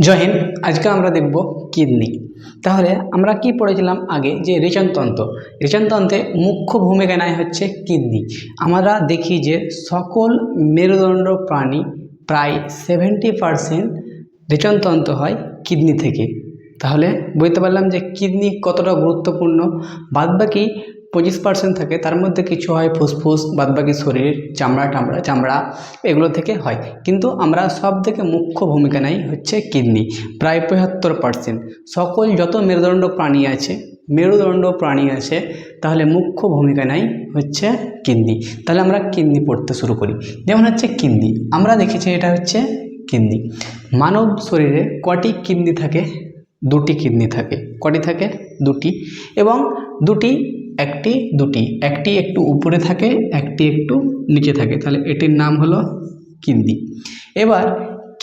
জয় হিন্দ, আজকে আমরা দেখব কিডনি। তাহলে আমরা কি পড়েছিলাম আগে? যে রেচনতন্ত্র রেচনতন্ত্রে মুখ্য ভূমিকা নেয় হচ্ছে কিডনি। আমরা দেখি যে সকল মেরুদণ্ড প্রাণী প্রায় সেভেন্টি পারসেন্ট রেচনতন্ত্র হয় কিডনি থেকে। তাহলে বুঝতে পারলাম যে কিডনি কতটা গুরুত্বপূর্ণ। বাদবাকি পঁচিশ পার্সেন্ট থাকে, তার মধ্যে কিছু হয় ফুসফুস, বাদবাকি শরীর, চামড়া, টামড়া, চামড়া, এগুলো থেকে হয়। কিন্তু আমরা সব থেকে মুখ্য ভূমিকা নেই হচ্ছে কিডনি, প্রায় পঁচাত্তর পার্সেন্ট সকল যত মেরুদণ্ড প্রাণী আছে, মেরুদণ্ড প্রাণী আছে, তাহলে মুখ্য ভূমিকা নেই হচ্ছে কিডনি। তাহলে আমরা কিডনি পড়তে শুরু করি। যেমন হচ্ছে কিডনি, আমরা দেখেছি এটা হচ্ছে কিডনি। মানব শরীরে কটি কিডনি থাকে? দুটি কিডনি থাকে। কটি থাকে? দুটি। এবং দুটি একটি, দুটি। একটি একটু উপরে থাকে, একটি একটু নিচে থাকে। তাহলে এটির নাম হলো কিডনি। এবার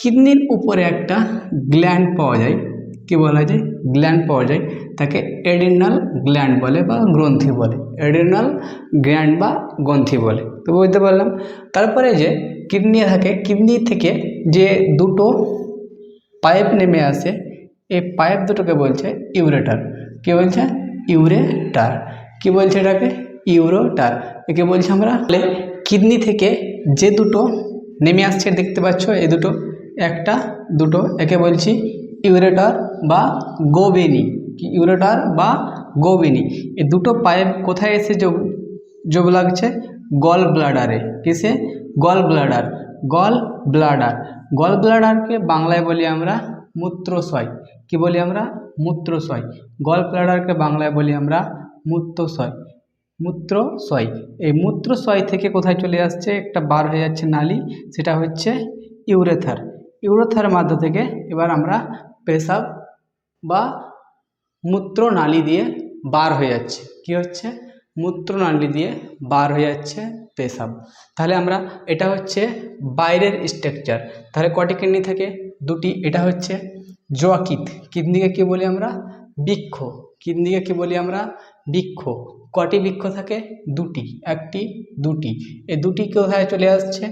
কিডনির উপরে একটা গ্ল্যান্ড পাওয়া যায়। কি বলা যায়? গ্ল্যান্ড পাওয়া যায়। তাকে এডিনাল গ্ল্যান্ড বলে বা গ্রন্থি বলে। এডিনাল গ্ল্যান্ড বা গ্রন্থি বলে। তো বুঝতে পারলাম? তারপরে যে কিডনি থাকে, কিডনি থেকে যে দুটো পাইপ নেমে আসে, এই পাইপ দুটোকে বলছে ইউরেটার। কে বলছে? ইউরেটার। কি বলছে এটাকে? ইউরোটার একে বলছি আমরা তাহলে কিডনি থেকে যে দুটো নেমে আসছে দেখতে পাচ্ছ এই দুটো, একটা, দুটো, একে বলছি ইউরেটার বা গোবেনি। ইউরেটার বা গোবেনি। এই দুটো পাইপ কোথায় এসে যোগ যোগ লাগছে? গল ব্লাডারে। কিসে গল ব্লাডার। Gall bladder. গল ব্লাডারকে বাংলায় বলি আমরা মূত্রশয়। কি বলি আমরা? মূত্রশয়। গল ব্লাডারকে বাংলায় বলি আমরা মূত্রশয় মূত্রশয়। এই মূত্রশয় থেকে কোথায় চলে আসছে? একটা বার হয়ে যাচ্ছে নালি, সেটা হচ্ছে ইউরেথার। ইউরেথার মাধ্য থেকে এবার আমরা পেশাব বা মূত্র নালী দিয়ে বার হয়ে যাচ্ছে। কি হচ্ছে? মূত্রনালী দিয়ে বার হয়ে যাচ্ছে পেশাব। তাহলে আমরা, এটা হচ্ছে বাইরের স্ট্রাকচার। তাহলে কটি কিডনি থেকে? দুটি। এটা হচ্ছে জোয়াকিত। কিডনিকে কি বলি আমরা? বৃক্ষ। কিডনিকে কি বলি আমরা? বৃক্ষ। কটি বৃক্ষ থাকে? দুটি। একটি, দুটি। এই দুটি কোথায় চলে আসছে?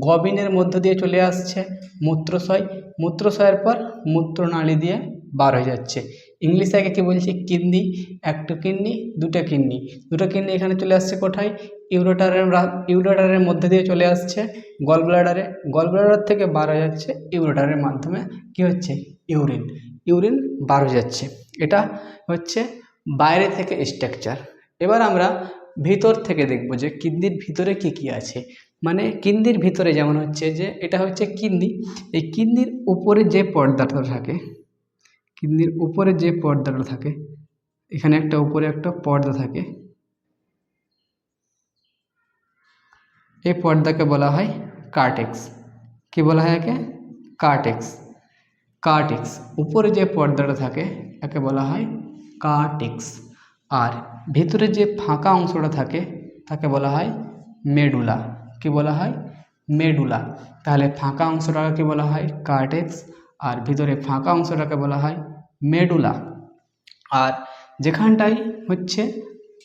গবিনের মধ্য দিয়ে চলে আসছে মূত্রশয়। মূত্রশয়ের পর মূত্রনালী দিয়ে বার হয়ে যাচ্ছে। ইংলিশে আগে কী বলছি? কিডনি একটা কিডনি দুটো কিডনি দুটো কিডনি এখানে চলে আসছে কোথায়? ইউরোটারের ইউরোটারের মধ্যে দিয়ে চলে আসছে গল ব্লাডারে গল ব্লাডার থেকে বার হয়ে যাচ্ছে ইউরোটারের মাধ্যমে। কি হচ্ছে? ইউরিন। ইউরিন বার হয়ে যাচ্ছে। এটা হচ্ছে বাইরে থেকে স্ট্রাকচার এবার আমরা ভিতর থেকে দেখব যে কিডনির ভিতরে কি কি আছে। মানে কিডনির ভিতরে যেমন হচ্ছে যে, এটা হচ্ছে কিডনি। এই কিডনির উপরে যে পর্দাটা থাকে, কিডনির উপরে যে পর্দাটা থাকে, এখানে একটা উপরে একটা পর্দা থাকে। এই পর্দাকে বলা হয় কার্টেক্স। কি বলা হয় একে? কার্টেক্স। কার্টেক্স। উপরে যে পর্দাটা থাকে তাকে বলা হয় কার্টেক্স। আর ভেতরে যে ফাঁকা অংশটা থাকে, তাকে বলা হয় মেডুলা। কি বলা হয়? মেডুলা। তাহলে ফাঁকা অংশটাকে বলা হয়? কার্টেক্স। আর ভিতরে ফাঁকা অংশটাকে বলা হয় মেডুলা। আর যেখানটায় হচ্ছে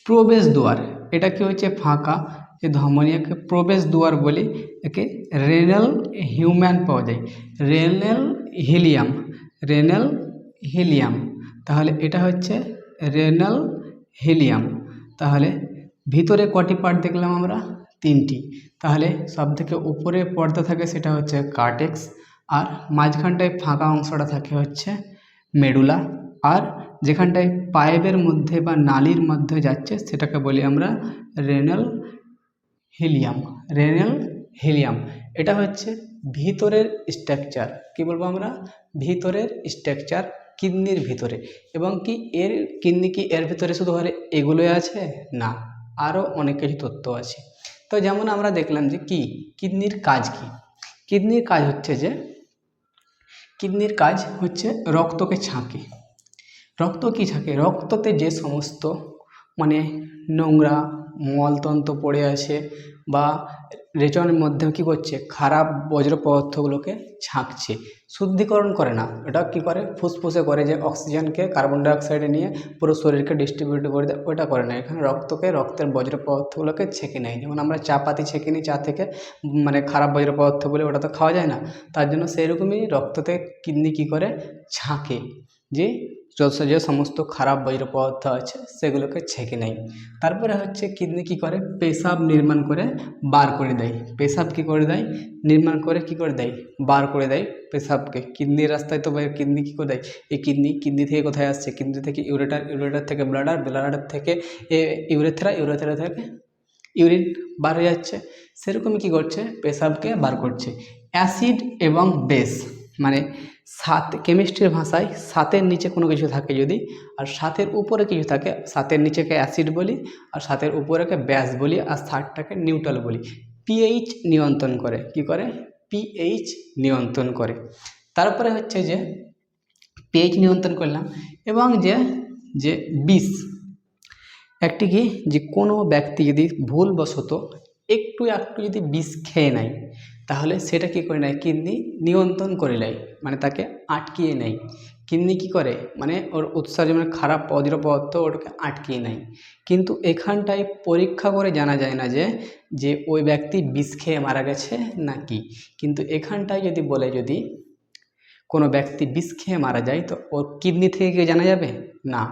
প্রবেশ দুয়ার এটা কি হচ্ছে ফাঁকা? যে ধমনীয়াকে প্রবেশ দুয়ার বলি, একে রেনাল হিউম্যান পাওয়া যায়। Renal hilum renal hilum. তাহলে এটা হচ্ছে রেনাল হিলিয়াম। তাহলে ভিতরে কটি পার্ট দেখলাম আমরা? তিনটি। তাহলে সব থেকে উপরে পর্দা থাকে সেটা হচ্ছে কার্টেক্স, আর মাঝখানটায় ফাঁকা অংশটা থাকে হচ্ছে মেডুলা, আর যেখানটায় পাইপের মধ্যে বা নালির মধ্যে যাচ্ছে, সেটাকে বলি আমরা রেনাল হিলিয়াম, রেনাল হিলিয়াম। এটা হচ্ছে ভিতরের স্ট্রাকচার। কি বলব আমরা? ভিতরের স্ট্রাকচার, কিডনির ভিতরে। এবং কি এর কিডনি কি এর ভিতরে শুধু ঘরে এগুলোই আছে? না আরও অনেক কিছু তথ্য আছে। তো যেমন আমরা দেখলাম যে কি? কিডনির কাজ কি? কিডনির কাজ হচ্ছে যে, কিডনির কাজ হচ্ছে রক্তকে ছাঁকে। রক্ত কি ছাঁকে? রক্ততে যে সমস্ত মানে নোংরা মলতন্ত্র পড়ে আছে বা রেচনের মধ্যে কী করছে? খারাপ বজ্র পদার্থগুলোকে ছাঁকছে। শুদ্ধিকরণ করে না। এটা কী করে? ফুসফুসে করে যে অক্সিজেনকে কার্বন ডাইঅক্সাইডে নিয়ে পুরো শরীরকে ডিস্ট্রিবিউট করে দেয় ওটা করে না। এখানে রক্তকে, রক্তের বজ্র পদার্থগুলোকে ছেঁকে নেয়। যেমন আমরা চা পাতি ছেঁকে নিই, চা থেকে মানে খারাপ বজ্র পদার্থ বলে ওটা তো খাওয়া যায় না। তার জন্য সেরকমই রক্ততে কিডনি কী করে? ছাঁকে। যে যে সমস্ত খারাপ বজ্র পদার্থ আছে, সেগুলোকে ছেঁকে নেয়। তারপরে হচ্ছে কিডনি কী করে? পেশাব নির্মাণ করে বার করে দেয়। পেশাব কী করে দেয়? নির্মাণ করে কী করে দেয়? বার করে দেয় পেশাবকে। কিডনির রাস্তায় তো কিডনি কী করে দেয়? এই কিডনি কিডনি থেকে কোথায় আসছে? কিডনি থেকে ইউরেটার ইউরেটার থেকে ব্লাডার ব্লাডার থেকে এ ইউরেথেরা, ইউরেথ্রা থেকে ইউরিন বার হয়ে যাচ্ছে। সেরকমই কী করছে? পেশাবকে বার করছে। অ্যাসিড এবং বেস মানে সাত, কেমিস্ট্রির ভাষায় সাতের নিচে কোনো কিছু থাকে যদি, আর সাতের উপরে কিছু থাকে, সাতের নিচেকে অ্যাসিড বলি, আর সাতের উপরেকে ব্যাস বলি, আর সাতটাকে নিউট্রাল বলি। পিএইচ নিয়ন্ত্রণ করে, কি করে? পিএইচ নিয়ন্ত্রণ করে। তারপরে হচ্ছে যে, পিএইচ নিয়ন্ত্রণ করলাম, এবং যে যে বিষ, একটি কি? যে কোনো ব্যক্তি যদি ভুলবশত একটু একটু যদি বিষ খেয়ে নেয়, তাহলে সেটা কী করে নেয়? কিডনি নিয়ন্ত্রণ করে নেয় মানে তাকে আটকিয়ে নেয়। কিডনি কী করে? মানে ওর উৎসাহ যেমন খারাপ অদ্র পদার্থ ওটাকে আটকিয়ে নেয়। কিন্তু এখানটায় পরীক্ষা করে জানা যায় না যে যে ওই ব্যক্তি বিষ খেয়ে মারা গেছে নাকি। কিন্তু এখানটায় যদি বলে যদি কোনো ব্যক্তি বিষ খেয়ে মারা যায়, তো ওর কিডনি থেকে কি জানা যাবে? না।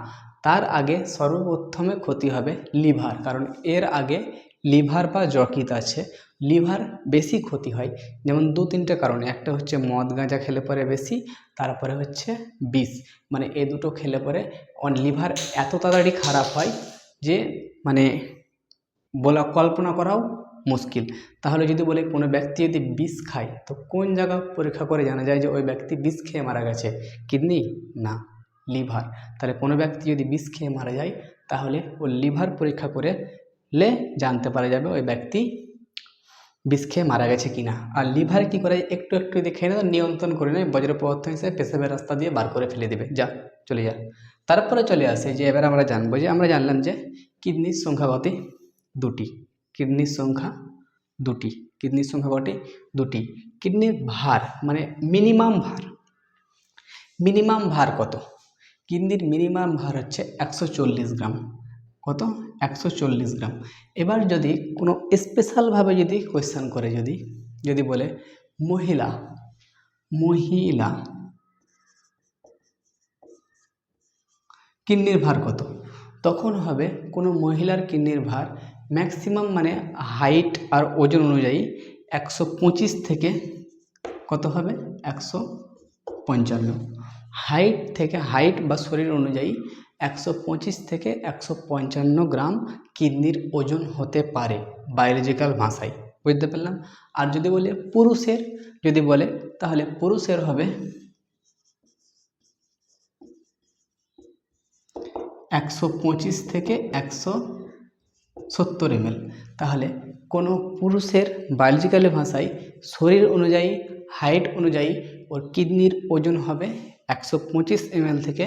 তার আগে সর্বপ্রথমে ক্ষতি হবে লিভার, কারণ এর আগে লিভার বা যকৃত আছে? লিভার বেশি ক্ষতি হয়, যেমন দু তিনটে কারণে। একটা হচ্ছে মদ গাঁজা খেলে পরে বেশি, তারপরে হচ্ছে বিষ। মানে এ দুটো খেলে পরে লিভার এত তাড়াতাড়ি খারাপ হয় যে মানে বলা, কল্পনা করাও মুশকিল। তাহলে যদি বলে কোনো ব্যক্তি যদি বিষ খায়, তো কোন জায়গা পরীক্ষা করে জানা যায় যে ওই ব্যক্তি বিষ খেয়ে মারা গেছে? কিডনি? না, লিভার। তাহলে কোনো ব্যক্তি যদি বিষ খেয়ে মারা যায়, তাহলে ও লিভার পরীক্ষা করে লে জানতে পারা যাবে ওই ব্যক্তি বিষ খেয়ে মারা গেছে কিনা। আর লিভার কি করে একটু একটু যদি খেয়ে নেয় নিয়ন্ত্রণ করে নেয়, বজ্র পদার্থ হিসেবে পেশাবের রাস্তা দিয়ে বার করে ফেলে দেবে। যা, চলে যা। তারপরে চলে আসে যে, এবার আমরা জানব যে, আমরা জানলাম যে, কিডনির সংখ্যা কত দুটি। কিডনির সংখ্যা দুটি। কিডনির সংখ্যা কটি দুটি। কিডনির ভার মানে মিনিমাম ভার। মিনিমাম ভার কত? কিডনির মিনিমাম ভার হচ্ছে একশো চল্লিশ গ্রাম। কত? একশো চল্লিশ গ্রাম। এবার যদি কোনো স্পেশালভাবে যদি কোয়েশ্চেন করে যদি যদি বলে, মহিলা মহিলা, কিডনির ভার কত? তখন হবে কোনো মহিলার কিডনির ভার ম্যাক্সিমাম মানে হাইট আর ওজন অনুযায়ী একশো পঁচিশ থেকে কত হবে? একশো পঞ্চান্ন। হাইট থেকে হাইট বা শরীর অনুযায়ী একশো পঁচিশ থেকে একশো পঞ্চান্ন গ্রাম কিডনির ওজন হতে পারে বায়োলজিক্যাল ভাষায়। বুঝতে পারলাম? আর যদি বলে পুরুষের, যদি বলে, তাহলে পুরুষের হবে একশো পঁচিশ থেকে একশো সত্তর এমএল তাহলে কোনো পুরুষের বায়োলজিক্যাল ভাষায় শরীর অনুযায়ী হাইট অনুযায়ী ওর কিডনির ওজন হবে একশো পঁচিশ এমএল থেকে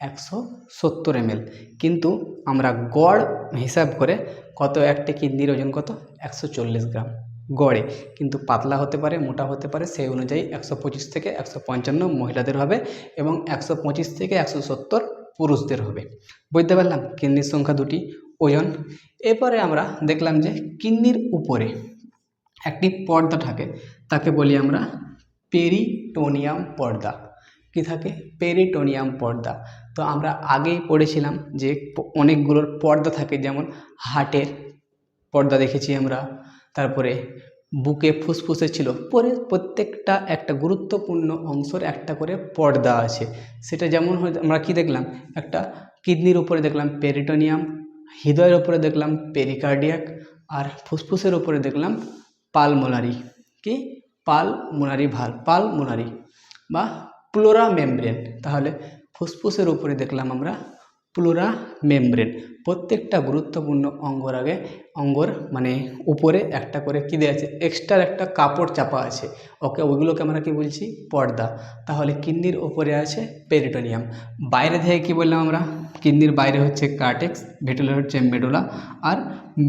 একশো সত্তর এমএল। কিন্তু আমরা গড় হিসাব করে কত একটা কিডনির ওজন কত? একশো চল্লিশ গ্রাম। গড়ে। কিন্তু পাতলা হতে পারে, মোটা হতে পারে, সেই অনুযায়ী একশো পঁচিশ থেকে একশো পঞ্চান্ন মহিলাদের হবে এবং একশো পঁচিশ থেকে একশো সত্তর পুরুষদের হবে। বুঝতে পারলাম? কিডনির সংখ্যা দুটি, ওজন। এরপরে আমরা দেখলাম যে কিডনির উপরে একটি পর্দা থাকে, তাকে বলি আমরা পেরিটোনিয়াম পর্দা। কি থাকে? পেরিটোনিয়াম পর্দা। তো আমরা আগেই পড়েছিলাম যে অনেকগুলোর পর্দা থাকে, যেমন হার্টের পর্দা দেখেছি আমরা, তারপরে বুকে ফুসফুসে ছিল, পরে প্রত্যেকটা একটা গুরুত্বপূর্ণ অংশের একটা করে পর্দা আছে। সেটা যেমন আমরা কি দেখলাম? একটা কিডনির উপরে দেখলাম পেরিটোনিয়াম হৃদয়ের উপরে দেখলাম পেরিকার্ডিয়াক আর ফুসফুসের উপরে দেখলাম পালমোনারি কি? পালমোনারি ভালো পালমোনারি বা প্লোরা মেমব্রেন তাহলে ফুসফুসের উপরে দেখলাম আমরা প্লোরা মেমব্রেন প্রত্যেকটা গুরুত্বপূর্ণ অঙ্গর আগে, অঙ্গর মানে উপরে একটা করে কী দেওয়া আছে? এক্সট্রা একটা কাপড় চাপা আছে। ওকে, ওইগুলোকে আমরা কি বলছি? পর্দা। তাহলে কিডনির ওপরে আছে পেরিটোনিয়াম বাইরে থেকে কি বললাম আমরা? কিডনির বাইরে হচ্ছে কার্টেক্স ভিতরে হচ্ছে মেডুলা আর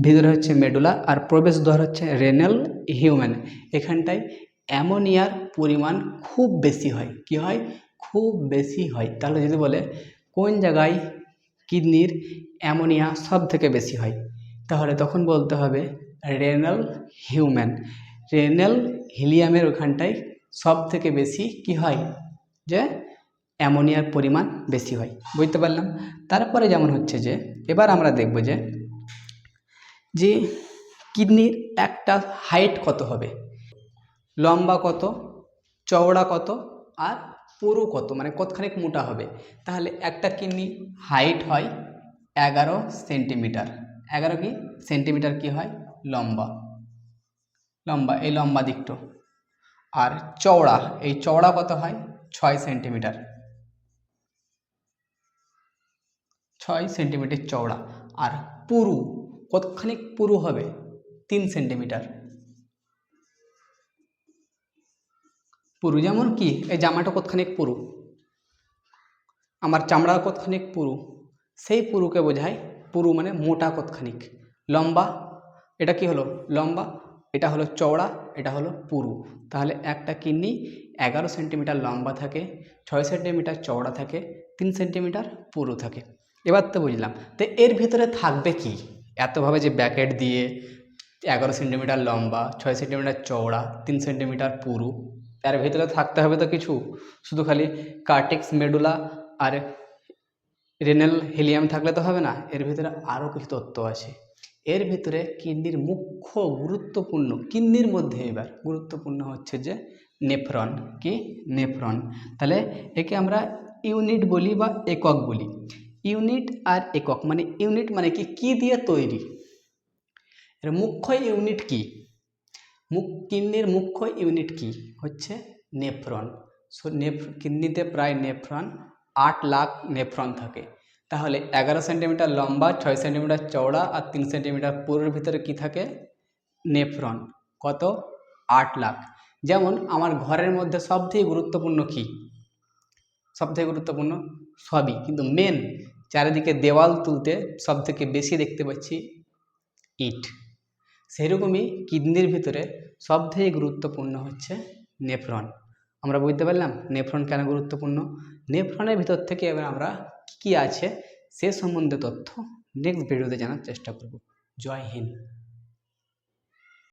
ভিতরে হচ্ছে মেডুলা আর প্রবেশদ্বার হচ্ছে রেনাল হিউম্যান এখানটায় অ্যামোনিয়ার পরিমাণ খুব বেশি হয়। কি হয়? খুব বেশি হয়। তাহলে যদি বলে, কোন জায়গায় কিডনির অ্যামোনিয়া সব থেকে বেশি হয়? তাহলে তখন বলতে হবে রেনাল হিউম্যান। রেনাল হিলিয়ামের ওখানটায় সব থেকে বেশি কি হয়? যে অ্যামোনিয়ার পরিমাণ বেশি হয়। বুঝতে পারলাম? তারপরে যেমন হচ্ছে যে, এবার আমরা দেখব যে যে কিডনির একটা হাইট কত হবে? লম্বা কত, চওড়া কত আর পুরু কত মানে কতখানিক মোটা হবে। তাহলে একটা কিডনি হাইট হয় এগারো সেন্টিমিটার। এগারো কি? সেন্টিমিটার কি হয়? লম্বা। লম্বা, এই লম্বা দিকটো। আর চওড়া, এই চওড়া কত হয়? ছয় সেন্টিমিটার। ছয় সেন্টিমিটার চওড়া। আর পুরু, কতখানিক পুরু হবে? তিন সেন্টিমিটার। পুরু। যেমন কি, এই জামাটা কতখানিক পুরু? আমার চামড়া কতখানিক পুরু? সেই পুরুকে বোঝায়, পুরু মানে মোটা কতখানিক। লম্বা, এটা কি হলো? লম্বা, এটা হলো চওড়া, এটা হলো পুরু। তাহলে একটা কিডনি এগারো সেন্টিমিটার লম্বা থাকে, ছয় সেন্টিমিটার চওড়া থাকে, তিন সেন্টিমিটার পুরু থাকে। এবার তো বুঝলাম, তো এর ভিতরে থাকবে কি? এতভাবে যে ব্যাকেট দিয়ে এগারো সেন্টিমিটার লম্বা, ছয় সেন্টিমিটার চওড়া, তিন সেন্টিমিটার পুরু তার ভিতরে থাকতে হবে তো কিছু। শুধু খালি কার্টেক্স, মেডুলা আর রেনাল হিলিয়াম থাকলে তো হবে না, এর ভিতরে আরও কিছু তত্ত্ব আছে। এর ভিতরে কিডনির মুখ্য গুরুত্বপূর্ণ, কিডনির মধ্যে এবার গুরুত্বপূর্ণ হচ্ছে যে নেফ্রন। কি? নেফ্রন। তাহলে একে আমরা ইউনিট বলি বা একক বলি। ইউনিট আর একক মানে ইউনিট মানে কি? কি দিয়ে তৈরি? এর মুখ্য ইউনিট কি? মুখ, কিডনির মুখ্য ইউনিট কি? হচ্ছে নেফ্রন। সো, নেফ, কিডনিতে প্রায় নেফ্রন আট লাখ নেফ্রন থাকে। তাহলে এগারো সেন্টিমিটার লম্বা, ছয় সেন্টিমিটার চওড়া আর তিন সেন্টিমিটার পুরোর ভিতরে কি থাকে? নেফ্রন। কত? আট লাখ। যেমন আমার ঘরের মধ্যে সবথেকে গুরুত্বপূর্ণ কি? সবথেকে গুরুত্বপূর্ণ সবই। কিন্তু মেন চারিদিকে দেওয়াল তুলতে সবথেকে বেশি দেখতে পাচ্ছি ইট। সেরকমই কিডনির ভিতরে সবথেকে গুরুত্বপূর্ণ হচ্ছে নেফ্রন। আমরা বুঝতে পারলাম নেফ্রন কেন গুরুত্বপূর্ণ? নেফ্রনের ভিতর থেকে এবার আমরা কী কী আছে সে সম্বন্ধে তথ্য নেক্সট ভিডিওতে জানার চেষ্টা করব। জয় হিন্দ।